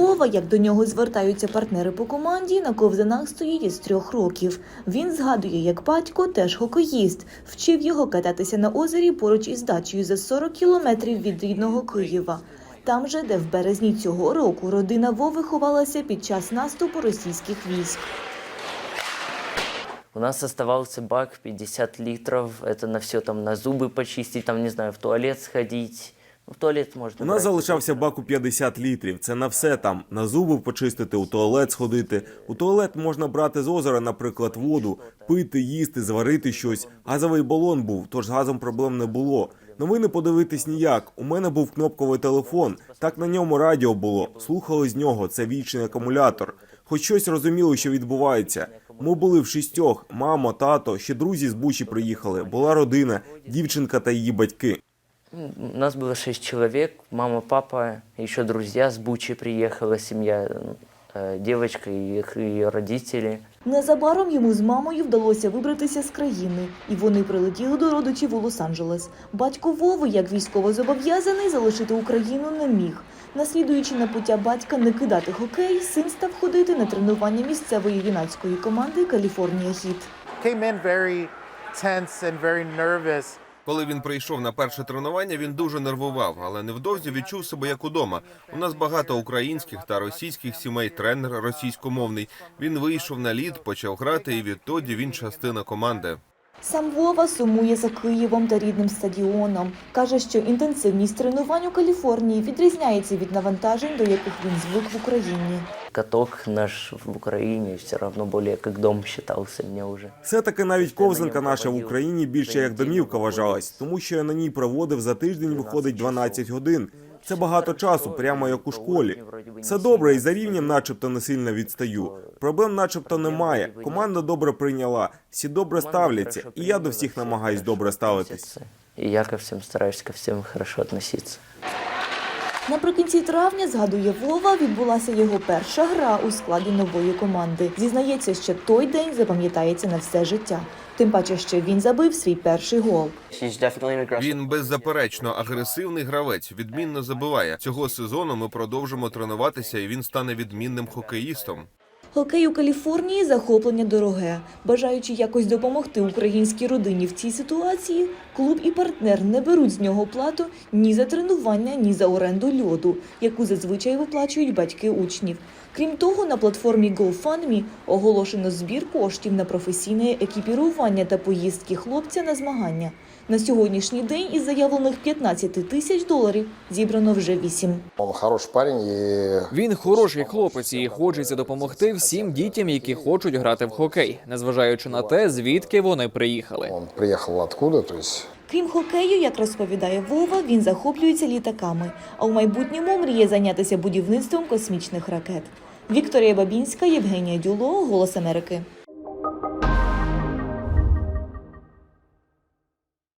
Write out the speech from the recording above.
Вова, як до нього звертаються партнери по команді, на ковзанах стоїть із трьох років. Він згадує, як батько теж хокеїст, вчив його кататися на озері поруч із дачею за 40 кілометрів від рідного Києва. Там же, де в березні цього року родина Вови ховалася під час наступу російських військ. У нас оставался бак 50 литров. Это на все там, на зубы почистить, там, не знаю, в туалет сходить. В туалет можно. У нас залишався бак у 50 літрів. Це на все там. На зуби почистити, у туалет сходити. У туалет можна брати з озера, наприклад, воду, пити, їсти, зварити щось. Газовий балон був, тож з газом проблем не було. Новини подивитись ніяк. У мене був кнопковий телефон. Так на ньому радіо було. Слухали з нього. Це вічний акумулятор. Хоч щось розуміли, що відбувається. Ми були в шістьох: мама, тато, ще друзі з Бучі приїхали. Була родина, дівчинка та її батьки. У нас было шесть человек. Мама, папа, еще друзья с Бучи приехала, семья, э, девочка и их- ее родители. Незабаром йому з мамою вдалося вибратися з країни, і вони прилетіли до родичів у Лос-Анджелес. Батько Вови, як військовозобов'язаний, залишити Україну не міг. Наслідуючи на пуття батька не кидати хокей, син став ходити на тренування місцевої юнацької команди Каліфорнія Хіт. Коли він прийшов на перше тренування, він дуже нервував, але невдовзі відчув себе як удома. У нас багато українських та російських сімей. Тренер російськомовний. Він вийшов на лід, почав грати, і відтоді він частина команди. Сам Вова сумує за Києвом та рідним стадіоном. Каже, що інтенсивність тренувань у Каліфорнії відрізняється від навантажень, до яких він звик в Україні. Каток наш в Украине все равно более как дом считался мне уже. Все-таки навіть ковзанка наша в Україні більше як домівка вважалась, тому що я на ній проводив за тиждень виходить 12 годин. Це багато часу, прямо як у школі. Все добре, і за рівнем, начебто, не сильно відстаю. Проблем, начебто, немає. Команда добре прийняла, всі добре ставляться, і я до всіх намагаюсь добре ставитись. І я ко всім стараюсь ко всім хорошо относиться. Наприкінці травня, згадує Вова, відбулася його перша гра у складі нової команди. Зізнається, що той день запам'ятається на все життя. Тим паче, що він забив свій перший гол. Він беззаперечно агресивний гравець, відмінно забиває. Цього сезону ми продовжимо тренуватися, і він стане відмінним хокеїстом. Хокей у Каліфорнії захоплення дороге. Бажаючи якось допомогти українській родині в цій ситуації, клуб і партнер не беруть з нього плату ні за тренування, ні за оренду льоду, яку зазвичай виплачують батьки учнів. Крім того, на платформі GoFundMe оголошено збір коштів на професійне екіпірування та поїздки хлопця на змагання. На сьогоднішній день із заявлених 15 тисяч доларів зібрано вже 8. Он хороший парень Він хороший хлопець і хочеться допомогти всім дітям, які хочуть грати в хокей, незважаючи на те, звідки вони приїхали. он приехал откуда, то есть Крім хокею, як розповідає Вова, він захоплюється літаками, а у майбутньому мріє зайнятися будівництвом космічних ракет. Вікторія Бабінська, Євгенія Дюло, Голос Америки.